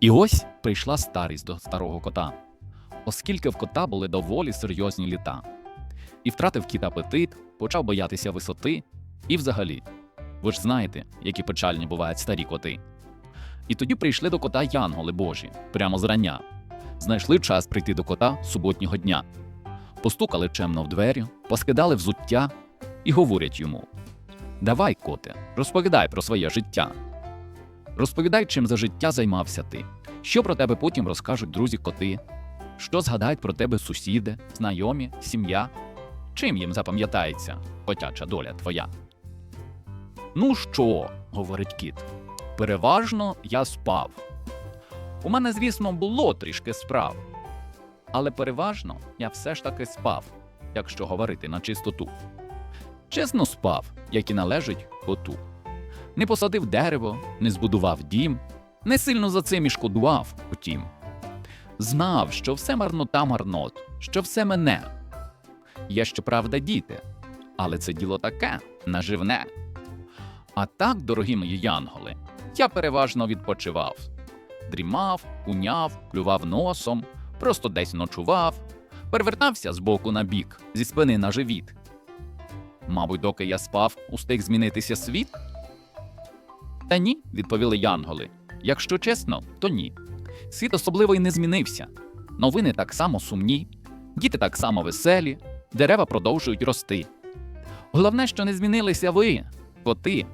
І ось прийшла старість до старого кота, оскільки в кота були доволі серйозні літа. І втратив кіт апетит, почав боятися висоти, і взагалі, ви ж знаєте, які печальні бувають старі коти. І тоді прийшли до кота янголи Божі, прямо зрання. Знайшли час прийти до кота суботнього дня. Постукали чемно в двері, поскидали взуття і говорять йому: Давай, коте, розповідай про своє життя. Розповідай, чим за життя займався ти, що про тебе потім розкажуть друзі коти, що згадають про тебе сусіди, знайомі, сім'я, чим їм запам'ятається котяча доля твоя. Ну що, говорить кіт, переважно я спав. У мене, звісно, було трішки справ. Але переважно я все ж таки спав, якщо говорити на чистоту. Чесно спав, як і належить коту. Не посадив дерево, не збудував дім, не сильно за цим і шкодував, утім. Знав, що все марнота марнот, що все мене. Є, щоправда, діти, але це діло таке наживне. А так, дорогі мої янголи, я переважно відпочивав. Дрімав, куняв, плював носом, просто десь ночував, перевертався з боку на бік, зі спини на живіт. Мабуть, доки я спав, устиг змінитися світ? Та ні, відповіли янголи. Якщо чесно, то ні. Світ особливо й не змінився. Новини так само сумні, діти так само веселі, дерева продовжують рости. Головне, що не змінилися ви, коти.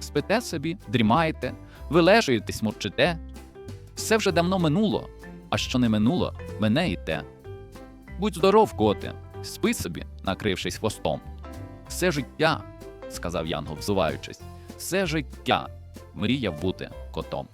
Спите собі, дрімаєте, вилежуєтесь, мовчите. Все вже давно минуло, а що не минуло, мене і те. Будь здоров, коте, спи собі, накрившись хвостом. Все життя, сказав Янгол, взуваючись, все життя мріяв бути котом.